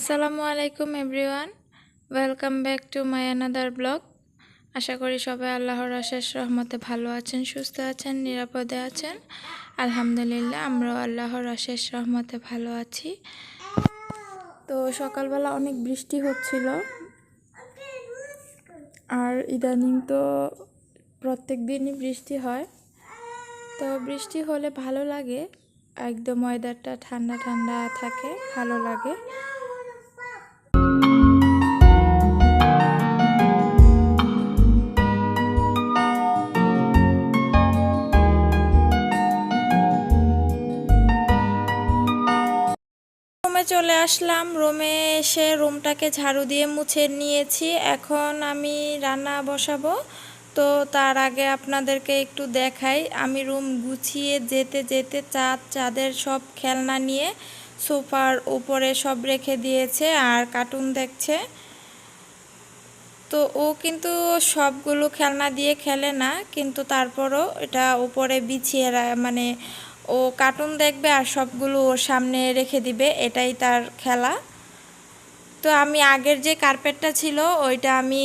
আসসালামু আলাইকুম, everyone. Welcome back to my another blog. আশা করি সবাই আল্লাহর আশেষ রহমতে ভালো আছেন, সুস্থ আছেন, নিরাপদে আছেন। আলহামদুলিল্লাহ, আমরাও আল্লাহর আশেষ রহমতে ভালো আছি। তো সকালবেলা অনেক বৃষ্টি হচ্ছিল। আর ইদানিং তো প্রত্যেক দিনই বৃষ্টি হয়। তো বৃষ্টি হলে ভালো লাগে। একদম ওয়েদারটা ঠান্ডা ঠান্ডা থাকে, ভালো লাগে। রুমে চলে আসলাম। রুমে এসে রুমটাকে ঝাড়ু দিয়ে মুছে নিয়েছি। এখন আমি রান্না বসাবো। তো তার আগে আপনাদেরকে একটু দেখাই। আমি রুম গুছিয়ে যেতে যেতে চাঁদ, চাঁদের সব খেলনা নিয়ে সোফার উপরে সব রেখে দিয়েছে আর কার্টুন দেখছে। তো ও কিন্তু সবগুলো খেলনা দিয়ে খেলে না, কিন্তু তারপরও এটা উপরে বিছিয়ে মানে ও কার্টুন দেখবে আর সবগুলো ওর সামনে রেখে দিবে, এটাই তার খেলা। তো আমি আগের যে কার্পেটটা ছিল, ওইটা আমি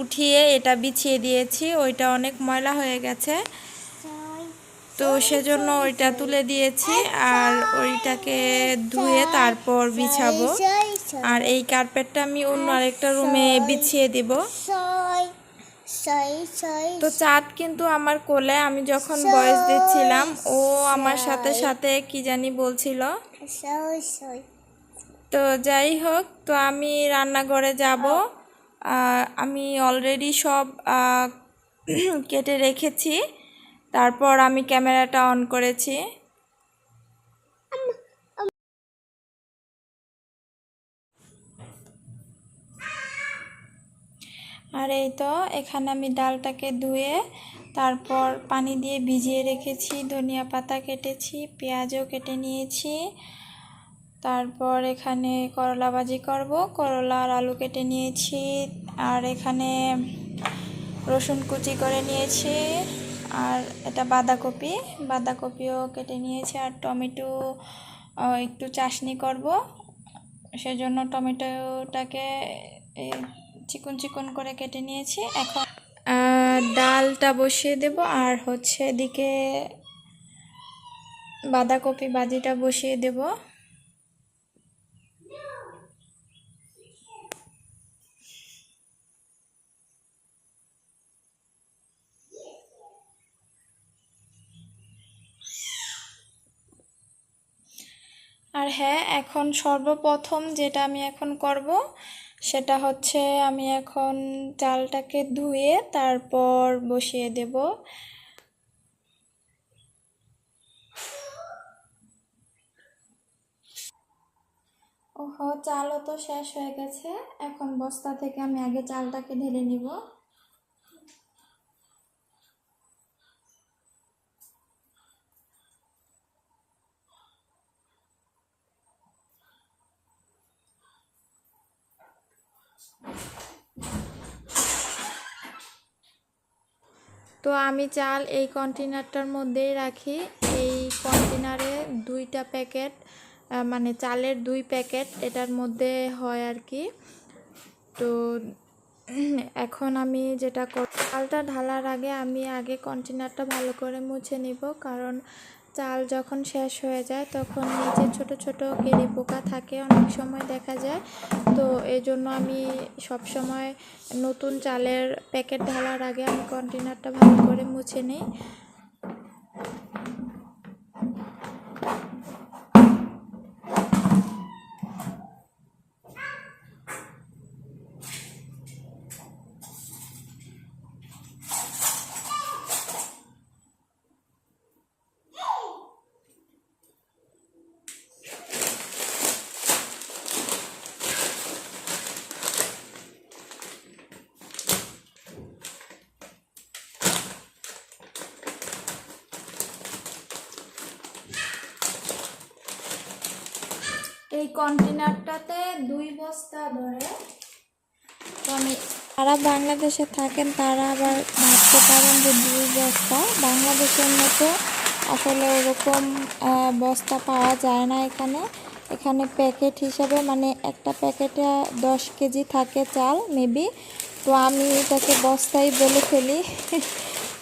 উঠিয়ে এটা বিছিয়ে দিয়েছি, ওইটা অনেক ময়লা হয়ে গেছে। তো সেজন্য ওইটা তুলে দিয়েছি আর ওইটাকে ধুয়ে তারপর বিছাবো। আর এই কার্পেটটা আমি অন্য আরেকটা রুমে বিছিয়ে দিব। তো চাঁদ কিন্তু আমার কোলে আমি যখন বয়স দিচ্ছিলাম ও আমার সাথে সাথে কি জানি বলছিল। তো যাই হোক তো আমি রান্নাঘরে যাব। আমি অলরেডি সব কেটে রেখেছি। তারপর আমি ক্যামেরাটা অন করেছি। আর এই তো, এখানে আমি ডালটাকে ধুয়ে তারপর পানি দিয়ে ভিজিয়ে রেখেছি, ধনিয়া পাতা কেটেছি, পেঁয়াজও কেটে নিয়েছি। তারপর এখানে করলা ভাজি করব, করলা আর আলু কেটে নিয়েছি। আর এখানে রসুন কুচি করে নিয়েছি। আর এটা বাঁধাকপি, বাঁধাকপিও কেটে নিয়েছি। আর টমেটো একটু চাশনি করব। সেজন্য টমেটোটাকে চিকন চিকন করে কেটে নিয়েছি। এখন ডালটা বসিয়ে দেব আর হচ্ছে এদিকে বাঁধাকপি ভাজিটা বসিয়ে দেব। আর হ্যাঁ এখন সর্বপ্রথম যেটা আমি এখন করব সেটা হচ্ছে আমি এখন চালটাকে ধুয়ে তারপর বসিয়ে দেব। ওহো, চালও তো শেষ হয়ে গেছে। এখন বস্তা থেকে আমি আগে চালটাকে ঢেলে নিব। তো আমি চাল এই কন্টেনারটার মধ্যেই রাখি। এই কন্টেনারে দুইটা প্যাকেট মানে চালের দুই প্যাকেট এটার মধ্যে হয় আর কি। তো এখন আমি যেটা চালটা ঢালার আগে আমি আগে কন্টেনারটা ভালো করে মুছে নিব, কারণ চাল যখন শেষ হয়ে যায়, তখন নিচে ছোট ছোট কেরি পোকা থাকে, অনেক সময় দেখা যায়। তো এই জন্য আমি সব সময় নতুন চালের প্যাকেট ঢালার আগে আমি কন্টেনারটা ভালো করে মুছে নিই। কন্টেনারটাতে দুই বস্তা ধরে যারা বাংলাদেশে থাকেন, তারা আবার ভাবতে পারেন যে দুই বস্তা। বাংলাদেশের মতো আসলে ওরকম বস্তা পাওয়া যায় না এখানে। এখানে প্যাকেট হিসাবে মানে একটা প্যাকেটে দশ কেজি থাকে চাল, মেবি। তো আমি এটাকে বস্তাই বলে ফেলি।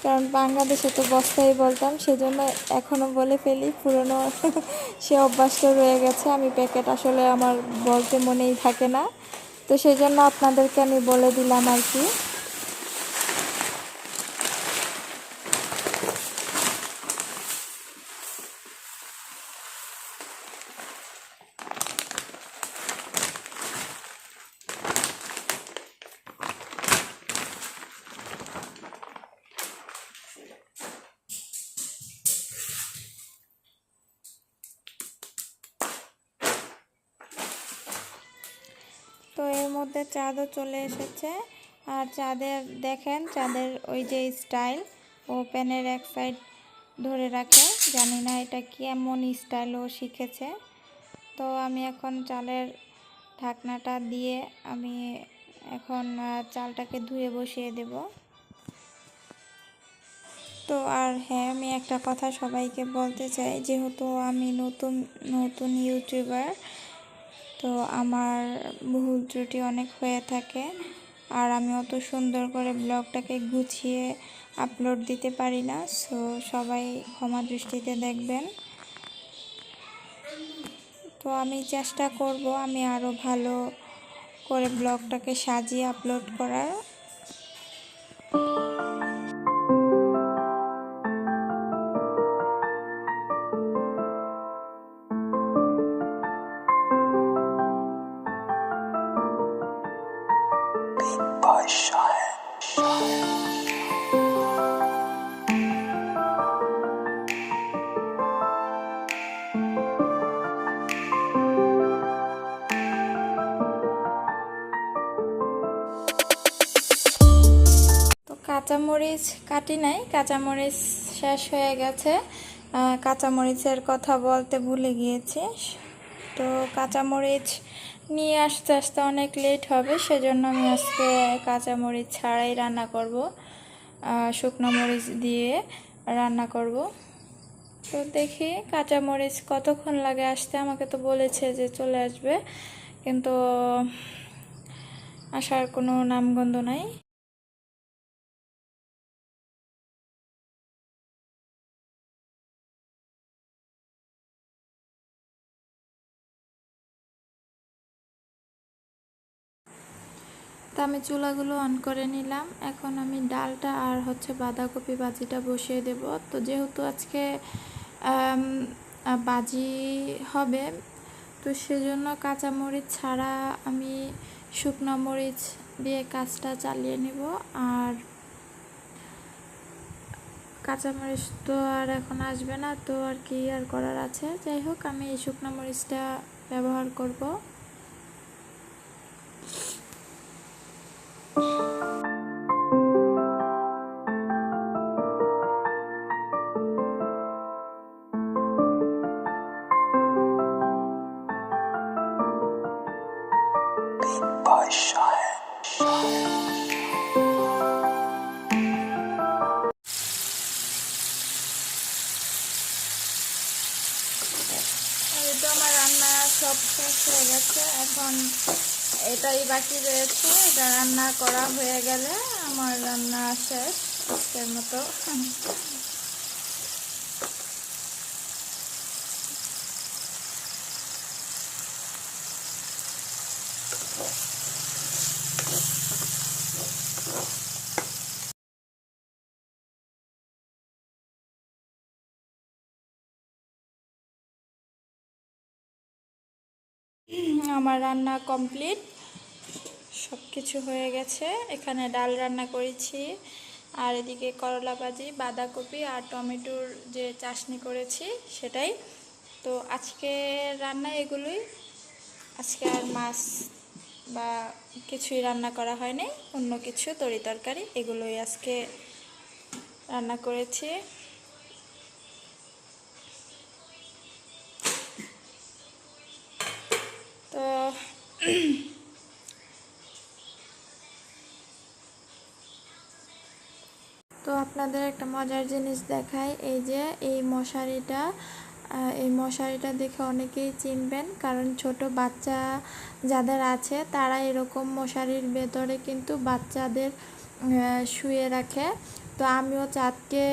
কারণ বাংলাদেশে তো বস্তাই বলতাম, সেজন্য এখনও বলে ফেলি, পুরনো সে অভ্যাসটা রয়ে গেছে। আমি প্যাকেট আসলে আমার বলতে মনেই থাকে না। তো সেই জন্য আপনাদেরকে আমি বলে দিলাম আর কি তো এর মধ্যে চাঁদও চলে এসেছে। আর চাঁদের, দেখেন চাঁদের ওই যে স্টাইল ও প্যানের এক সাইড ধরে রাখে। জানি না এটা কেমন স্টাইল ও শিখেছে। তো আমি এখন চালের ঢাকনাটা দিয়ে আমি এখন চালটাকে ধুয়ে বসিয়ে দেব। তো আর হ্যাঁ আমি একটা কথা সবাইকে বলতে চাই। যেহেতু আমি নতুন নতুন ইউটিউবার তো আমার ভুল ত্রুটি অনেক হয়ে থাকে। আর আমি অত সুন্দর করে ব্লগটাকে গুছিয়ে আপলোড দিতে পারি না সো সবাই ক্ষমা দৃষ্টিতে দেখবেন। তো আমি চেষ্টা করব আমি আরও ভালো করে ব্লগটাকে সাজিয়ে আপলোড করার। কাঁচামরিচ কাটি নাই কাঁচামরিচ শেষ হয়ে গেছে। কাঁচামরিচের কথা বলতে ভুলে গিয়েছি তো কাঁচামরিচ নিয়ে আসতে আসতে অনেক লেট হবে, সেজন্য আমি আজকে কাঁচামরিচ ছাড়াই রান্না করব শুকনো মরিচ দিয়ে রান্না করব। তো দেখি কাঁচামরিচ কতক্ষণ লাগে আসতে, আমাকে তো বলেছে যে চলে আসবে, কিন্তু আসার কোনো নামগন্ধ নাই। আমি চুলাগুলো অন করে নিলাম। এখন আমি ডালটা আর হচ্ছে বাঁধাকপি বাজিটা বসিয়ে দেব। তো যেহেতু আজকে বাজি হবে, তো সেজন্য কাঁচামরিচ ছাড়া আমি শুকনো মরিচ দিয়ে কাজটা চালিয়ে নেব। আর কাঁচামরিচ তো আর এখন আসবে না, তো আর কি আর করার আছে। যাই হোক, আমি এই শুকনো মরিচটা ব্যবহার করব। তো আমার রান্না সব শেষ হয়ে গেছে, এখন এটাই বাকি রয়েছে। এটা রান্না করা হয়ে গেলে আমার রান্না শেষ, আজকের মতো। আমার রান্না কমপ্লিট। সব কিছু হয়ে গেছে। এখানে ডাল রান্না করেছি। আর এদিকে করলা ভাজি, বাঁধাকপি আর টমেটোর যে চাশনি করেছি, সেটাই। তো আজকে রান্না এগুলোই। আজকে আর মাছ বা কিছুই রান্না করা হয়নি। অন্য কিছু, তরি তরকারি, এগুলোই আজকে রান্না করেছি। তো তো আপনাদের একটা মজার জিনিস দেখাই, এই যে এই মশারিটা এই মশারিটা দেখে অনেকেই চিনবেন, কারণ ছোট বাচ্চা যাদের আছে তারা এরকম মশারির ভেতরে কিন্তু বাচ্চাদের শুয়ে রাখে। তো আমিও চাঁদকে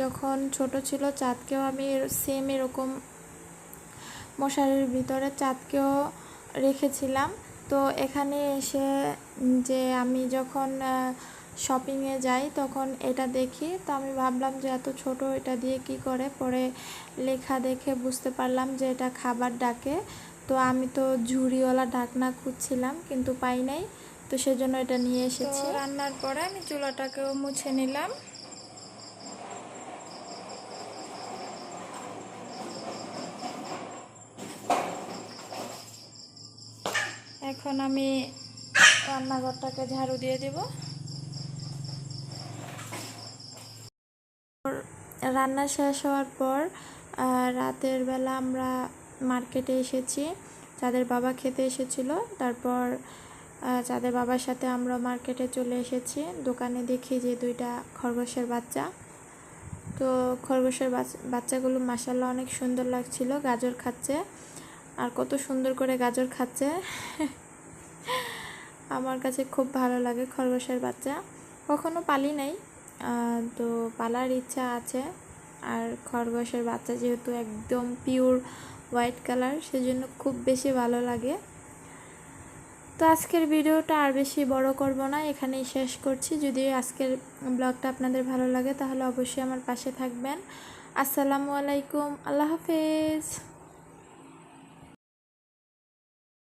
যখন ছোট ছিল চাঁদকেও আমি সেম এরকম মশারির ভিতরে চাঁদকেও রেখেছিলাম। তো এখানে এসে যে আমি যখন শপিংয়ে যাই তখন এটা দেখি। তো আমি ভাবলাম যে এত ছোট এটা দিয়ে কি করে? পরে লেখা দেখে বুঝতে পারলাম যে এটা খাবার ডাকে। তো আমি তো ঝুড়িওয়ালা ঢাকনা খুঁজছিলাম কিন্তু পাই নাই। তো সেজন্য এটা নিয়ে এসেছি। রান্নার পরে আমি চুলাটাকেও মুছে নিলাম। এখন আমি রান্নাঘরটাকে ঝাড়ু দিয়ে দেব। রান্না শেষ হওয়ার পর রাতের বেলা আমরা মার্কেটে এসেছি। যাদের বাবা খেতে এসেছিল, তারপর যাদের বাবার সাথে আমরা মার্কেটে চলে এসেছি, দোকানে দেখি যে দুইটা খরগোশের বাচ্চা। তো খরগোশের বাচ্চাগুলো মাসাল্লাহ অনেক সুন্দর লাগছিল, গাজর খাচ্ছে। আর কত সুন্দর করে গাজর খাচ্ছে। আমার কাছে খুব ভালো লাগে খরগোশের বাচ্চা। কখনো পালি নাই তো পালার ইচ্ছা আছে। আর খরগোশের বাচ্চা যেহেতু একদম পিওর হোয়াইট কালার সেজন্য খুব বেশি ভালো লাগে। তো আজকের ভিডিওটা আর বেশি বড় করব না, এখানেই শেষ করছি। যদি আজকের ব্লগটা আপনাদের ভালো লাগে, তাহলে অবশ্যই আমার পাশে থাকবেন। আসসালামু আলাইকুম, আল্লাহ হাফেজ।